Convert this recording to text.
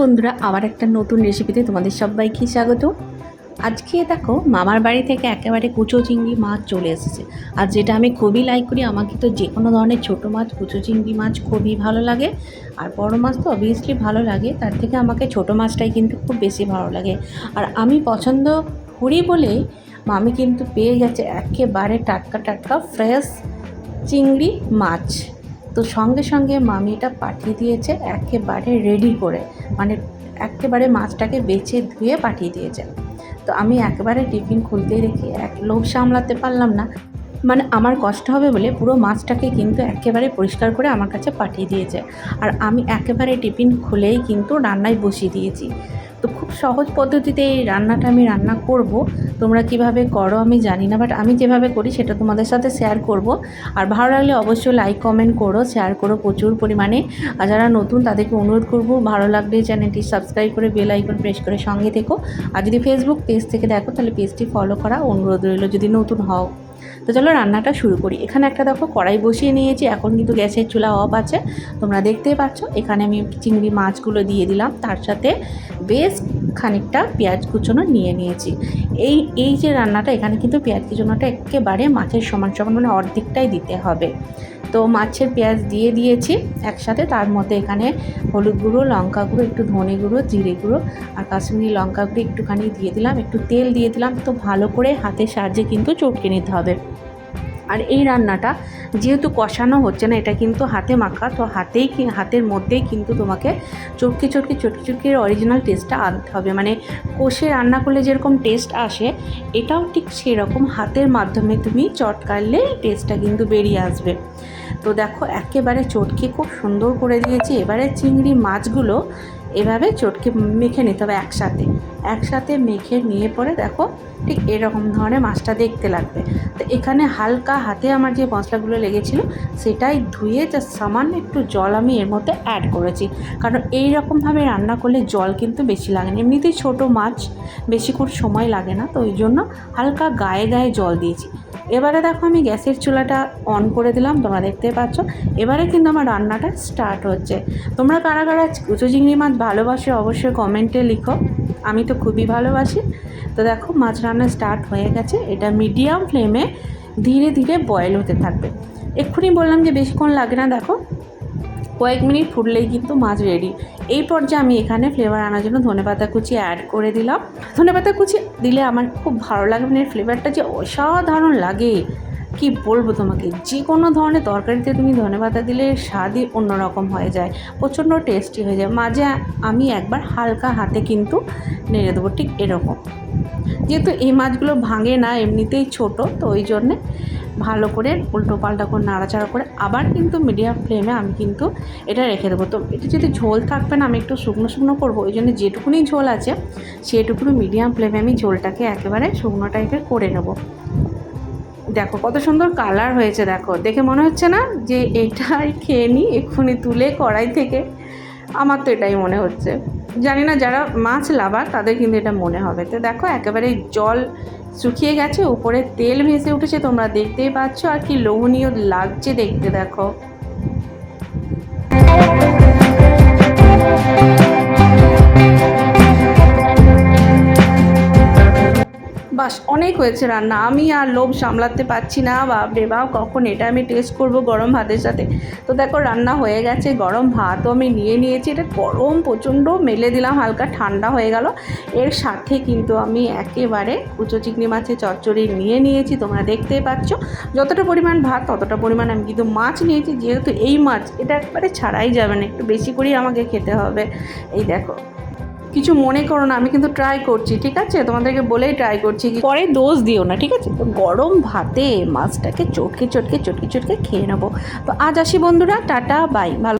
বন্ধুরা, আবার একটা নতুন রেসিপিতে তোমাদের সবাইকে স্বাগত। আজকে দেখো, মামার বাড়ি থেকে একেবারে কুচো চিংড়ি মাছ চলে এসেছে। আর যেটা আমি খুবই লাইক করি, আমাকে তো যে কোনো ধরনের ছোটো মাছ, কুচো চিংড়ি মাছ খুবই ভালো লাগে। আর বড় মাছ তো অবভিয়াসলি ভালো লাগে, তার থেকে আমাকে ছোটো মাছটাই কিন্তু খুব বেশি ভালো লাগে। আর আমি পছন্দ করি বলেই মামি কিন্তু পেয়ে গেছে একেবারে টাটকা টাটকা ফ্রেশ চিংড়ি মাছ। তো সঙ্গে সঙ্গে মামি এটা পাঠিয়ে দিয়েছে, একেবারে রেডি করে। মানে একেবারে মাছটাকে বেছে ধুয়ে পাঠিয়ে দিয়েছে। তো আমি একেবারে টিফিন খুলতেই রেখে এক লোভ সামলাতে পারলাম না। মানে আমার কষ্ট হবে বলে পুরো মাছটাকে কিন্তু একেবারে পরিষ্কার করে আমার কাছে পাঠিয়ে দিয়েছে। আর আমি একেবারে টিফিন খুলেই কিন্তু রান্নায় বসিয়ে দিয়েছি। তো খুব সহজ পদ্ধতিতে এই রান্নাটা আমি রান্না করব। তোমরা কীভাবে করো আমি জানি না বাট আমি যেভাবে করি সেটা তোমাদের সাথে শেয়ার করব। আর ভালো লাগলে অবশ্যই লাইক কমেন্ট করো শেয়ার করো প্রচুর পরিমাণে। আর যারা নতুন তাদেরকে অনুরোধ করব, ভালো লাগলে চ্যানেলটি সাবস্ক্রাইব করে বেল আইকন প্রেস করে সঙ্গে থেকো। আর যদি ফেসবুক পেজ থেকে দেখো, তাহলে পেজটি ফলো করা অনুরোধ রইল। যদি নতুন হও তো চলো রান্নাটা শুরু করি। এখানে একটা দেখো কড়াই বসিয়ে নিয়েছি, এখন কিন্তু গ্যাসের চুলা অফ আছে। তোমরা দেখতেই পাচ্ছ এখানে আমি চিংড়ি মাছগুলো দিয়ে দিলাম। তার সাথে বেশ খানিকটা পেঁয়াজ কুচনো নিয়ে নিয়েছি। এই এই যে রান্নাটা, এখানে কিন্তু পেঁয়াজ কুচোনোটা একেবারে মাছের সমান সমান মানে অর্ধেকটাই দিতে হবে। তো মাছের পেঁয়াজ দিয়ে দিয়েছি একসাথে। তার মধ্যে এখানে হলুদ গুঁড়ো, লঙ্কা গুঁড়ো, একটু ধনে গুঁড়ো, জিরে গুঁড়ো আর কাশ্মীরি লঙ্কা গুঁড়ো একটুখানি দিয়ে দিলাম। একটু তেল দিয়ে দিলাম। তো ভালো করে হাতের সাহায্যে কিন্তু চটকে নিতে হবে। আর এই রান্নাটা যেহেতু কষানো হচ্ছে না, এটা কিন্তু হাতে মাখা, তো হাতেই হাতের মধ্যেই কিন্তু তোমাকে চটকে চটকে চটকে চটকে অরিজিনাল টেস্টটা আনতে হবে। মানে কষে রান্না করলে যেরকম টেস্ট আসে, এটাও ঠিক সেরকম হাতের মাধ্যমে তুমি চটকালে টেস্টটা কিন্তু বেরিয়ে আসবে। তো দেখো, একেবারে চটকে খুব সুন্দর করে দিয়েছি। এবারে চিংড়ি মাছগুলো এভাবে চটকে মেখে নিতে হবে একসাথে। একসাথে মেখে নিয়ে পরে দেখো ঠিক এরকম ধরনের মাছটা দেখতে লাগবে। তো এখানে হালকা হাতে আমার যে মশলাগুলো লেগেছিল, সেটাই ধুয়ে যা সামান্য একটু জল আমি এর মধ্যে অ্যাড করেছি। কারণ এই রকমভাবে রান্না করলে জল কিন্তু বেশি লাগে না। এমনিতেই ছোটো মাছ বেশিক্ষণ সময় লাগে না, তো ওই জন্য হালকা গায়ে গায়ে জল দিয়েছি। এবারে দেখো আমি গ্যাসের চুলাটা অন করে দিলাম, তোমরা দেখতে পাচ্ছ। এবারে কিন্তু আমার রান্নাটা স্টার্ট হচ্ছে। তোমরা কারা কারা কুচো চিংড়ি মাছ ভালোবাসো অবশ্যই কমেন্টে লিখো। আমি তো খুবই ভালোবাসি। তো দেখো, মাছ রান্না স্টার্ট হয়ে গেছে। এটা মিডিয়াম ফ্লেমে ধীরে ধীরে বয়েল হতে থাকবে। এক্ষুনি বললাম যে বেশিক্ষণ লাগে না, দেখো। কয়েক মিনিট ফুটলেই কিন্তু মাছ রেডি এই পর্যায়ে আমি এখানে ফ্লেভার আনার জন্য ধনেপাতা কুচি অ্যাড করে দিলাম। ধনেপাতা কুচি দিলে আমার খুব ভালো লাগে মানে ফ্লেভারটা যে অসাধারণ লাগে। কি বলব তোমাকে? যে কোনো ধরনের তরকারিতে তুমি ধনেপাতা দিলে স্বাদই অন্যরকম হয়ে যায়, প্রচণ্ড টেস্টি হয়ে যায়। মাঝে আমি একবার হালকা হাতে কিন্তু নেড়ে দেবো, ঠিক এরকম। যেহেতু এই মাছগুলো ভাঙে না, এমনিতেই ছোট, তো ওই জন্যে ভালো করে উল্টো পাল্টা করে নাড়াচাড়া করে আবার কিন্তু মিডিয়াম ফ্লেমে আমি কিন্তু এটা রেখে দেবো। তো এটা যদি ঝোল থাকবে না, আমি একটু শুকনো শুকনো করব, ওই জন্য যেটুকুনি ঝোল আছে, সেটুকুনি মিডিয়াম ফ্লেমে আমি ঝোলটাকে একেবারে শুকনো টাইপের করে নেব। দেখো, কত সুন্দর কালার হয়েছে, দেখো। দেখে মনে হচ্ছে না যে এটাই খেয়ে নিই এক্ষুনি তুলে কড়াই থেকে? আমার তো এটাই মনে হচ্ছে। জানি না, যারা মাছ লাভার, তাদের কিন্তু এটা মনে হবে। তো দেখো, একেবারে জল শুকিয়ে গেছে, উপরে তেল ভেসে উঠেছে, তোমরা দেখতেই পাচ্ছ। আর কি লোভনীয় লাগছে দেখতে, দেখো। হয়েছে রান্না। আমি আর লোভ সামলাতে পারছি না, বাপরে বাপ, কখন এটা আমি টেস্ট করব গরম ভাতের সাথে? তো দেখো, রান্না হয়ে গেছে, গরম ভাতও আমি নিয়ে নিয়েছি, এটা গরম প্রচণ্ড মেলে দিলাম, হালকা ঠান্ডা হয়ে গেল। এর সাথে কিন্তু আমি একেবারে কুচো চিংড়ি মাছের চচ্চড়ি নিয়ে নিয়েছি, তোমরা দেখতেই পাচ্ছ। যতটা পরিমাণ ভাত, ততটা পরিমাণ আমি কিন্তু মাছ নিয়েছি, যেহেতু এই মাছ এটা একবারে ছাড়াই যাবে না, একটু বেশি করেই আমাকে খেতে হবে। এই দেখো কিছু মনে করো না, আমি কিন্তু ট্রাই করছি, ঠিক আছে? তোমাদেরকে বলেই ট্রাই করছি পরে দোষ দিও না, ঠিক আছে? তো গরম ভাতে মাছটাকে চটকে চটকে চটকে চটকে খেয়ে নেব। তো আজ আসি বন্ধুরা, টাটা বাই ভালো